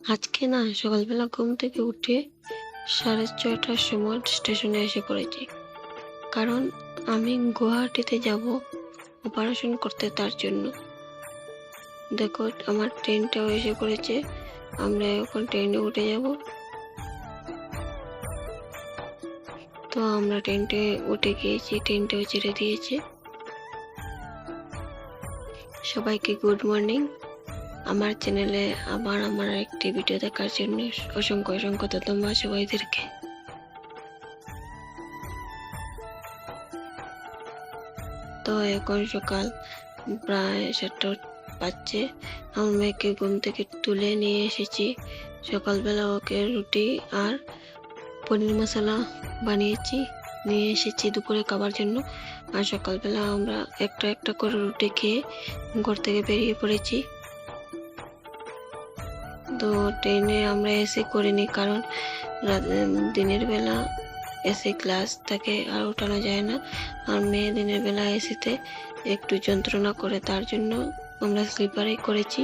আজকে না সকালবেলা ঘুম থেকে উঠে সাড়ে ছয়টার সময় স্টেশনে এসে পড়েছি। কারণ আমি গুয়াহাটিতে যাব অপারেশন করতে তার জন্য। দেখো, আমার ট্রেনটাও এসে পড়েছে, আমরা এখন ট্রেনে উঠে যাব। তো আমরা ট্রেনটে উঠে গিয়েছি ট্রেনটাও ছেড়ে দিয়েছে। সবাইকে গুড মর্নিং আমার চ্যানেলে আবার আমার একটি ভিডিও দেখার জন্য অসংখ্য অসংখ্য ধন্যবাদ সবাইদেরকে। তো এখন সকাল প্রায় সাতটা বাজছে। আমার মেয়েকে ঘুম থেকে তুলে নিয়ে এসেছি। সকালবেলা ওকে রুটি আর পনির মশলা বানিয়েছি, নিয়ে এসেছি দুপুরে খাবার জন্য। আর সকালবেলা আমরা একটা একটা করে রুটি খেয়ে ঘর থেকে বেরিয়ে পড়েছি। তো ট্রেনে আমরা এসে করিনি কারণ দিনের বেলা এসে ক্লাস থাকে আর ওঠানো যায় না। আর মেয়ে দিনের বেলা এসিতে একটু যন্ত্রণা করে, তার জন্য আমরা স্লিপারেই করেছি।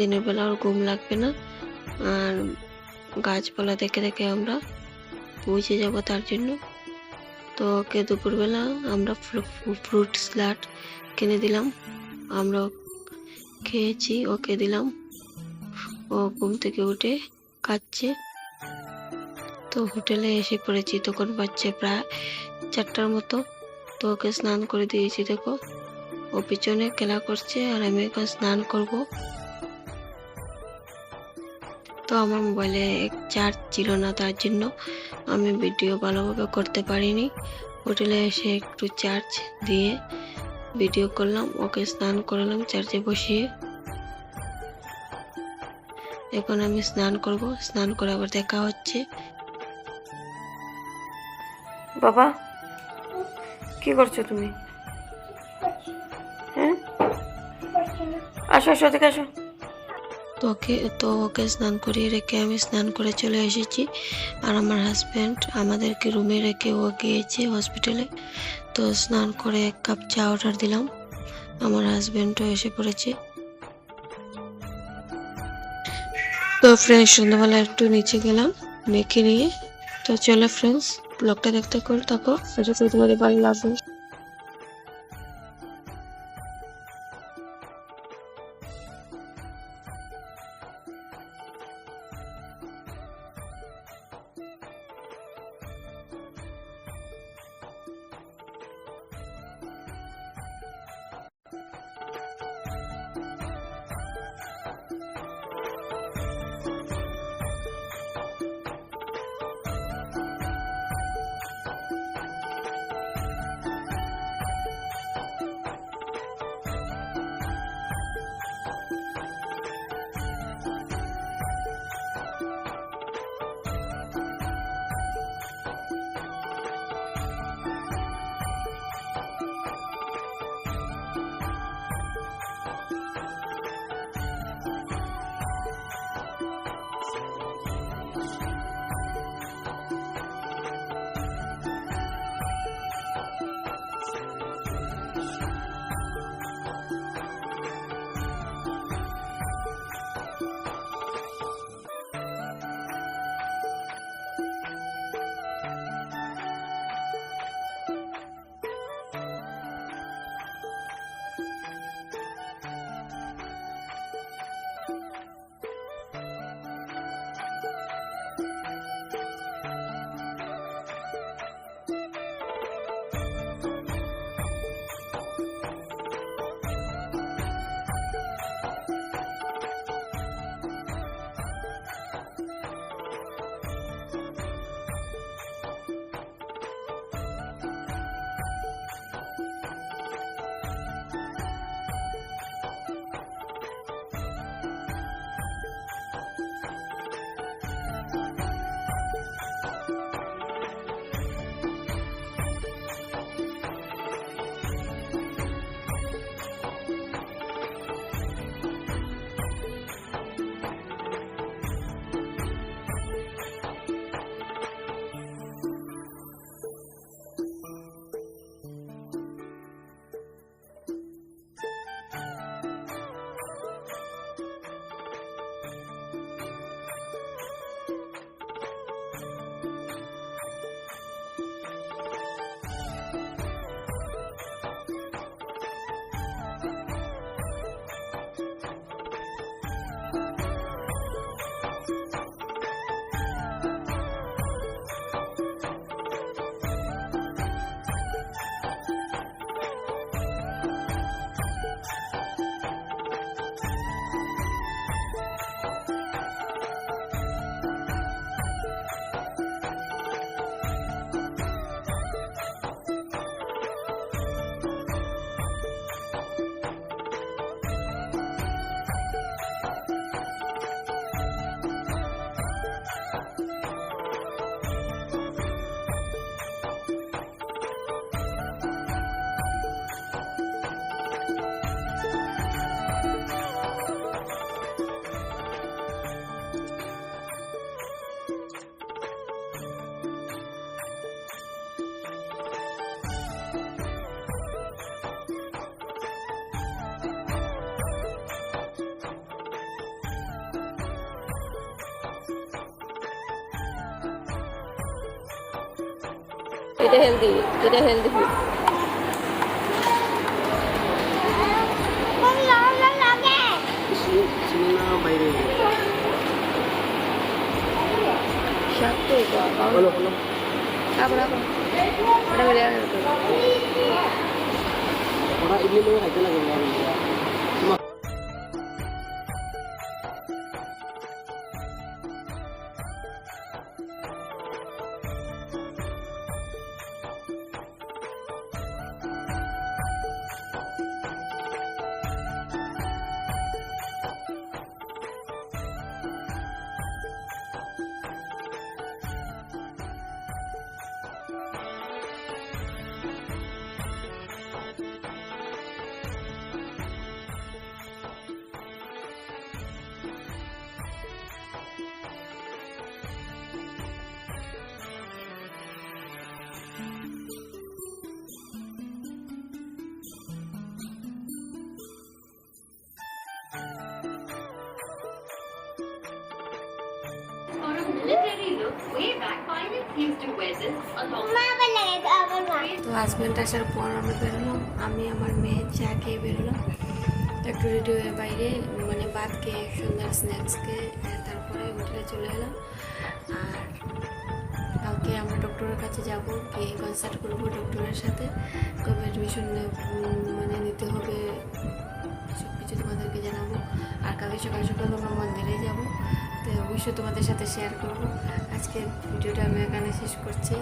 দিনের বেলা ওর ঘুম লাগবে না। আর গাছপালা দেখে দেখে আমরা পৌঁছে যাব তার জন্য। তো ওকে দুপুরবেলা আমরা ফ্রুট স্যালাড কিনে দিলাম। আমরা খেয়েছি, ওকে দিলাম। ও ঘুম থেকে উঠে খাচ্ছে তো হোটেলে এসে পড়েছি, তখন বাচ্চা প্রায় চারটার মতো। তো ওকে স্নান করে দিয়েছি, দেখো। ও পিছনে খেলা করছে আর আমি এখন স্নান করব। তো আমার মোবাইলে চার্জ ছিল না, তার জন্য আমি ভিডিও ভালোভাবে করতে পারিনি। হোটেলে এসে একটু চার্জ দিয়ে ভিডিও করলাম ওকে স্নান করলাম চার্জে বসিয়ে। এখন আমি স্নান করব স্নান করে আবার দেখা হচ্ছে। বাবা কি করছ তুমি? হ্যাঁ? আসো আসো দেখে আসো। তো ওকে তো ওকে স্নান করিয়ে রেখে আমি স্নান করে চলে এসেছি। আর আমার হাজব্যান্ড আমাদেরকে রুমে রেখে ও গিয়েছে হসপিটালে তো স্নান করে এক কাপ চা অর্ডার দিলাম। আমার হাজব্যান্ডও এসে পড়েছে। তো ফ্রেন্ডস সন্ধ্যাবেলা একটু নিচে গেলাম, মেখে নিয়ে। তো চলো ফ্রেন্ডস ব্লগটা দেখতে করে থাকো। এটা তোমাদের ভালো লাগবে এটা হেলদি এটা হেলদি ফুড ওরা ইডলি লেগে লাগে তো হাজব্যান্ড আসার পর আমরা বেরোলাম আমি আমার মেয়ে চা খেয়ে বেরোলাম। একটু রেডি হয়ে বাইরে মানে ভাত খেয়ে সন্ধ্যার স্ন্যাক্স খেয়ে আহ, তারপরে হোটেলে চলে এলাম। আর কালকে আমরা ডক্টরের কাছে যাব গিয়ে কনসাল্ট করব ডক্টরের সাথে। কবে অ্যাডমিশন মানে নিতে হবে সব কিছু তোমাদেরকে জানাব। আর কালকে সকাল সকাল আমরা মন্দিরে যাব। তো অবশ্যই তোমাদের সাথে শেয়ার করব। আজকে ভিডিওটা আমি এখানে শেষ করছি।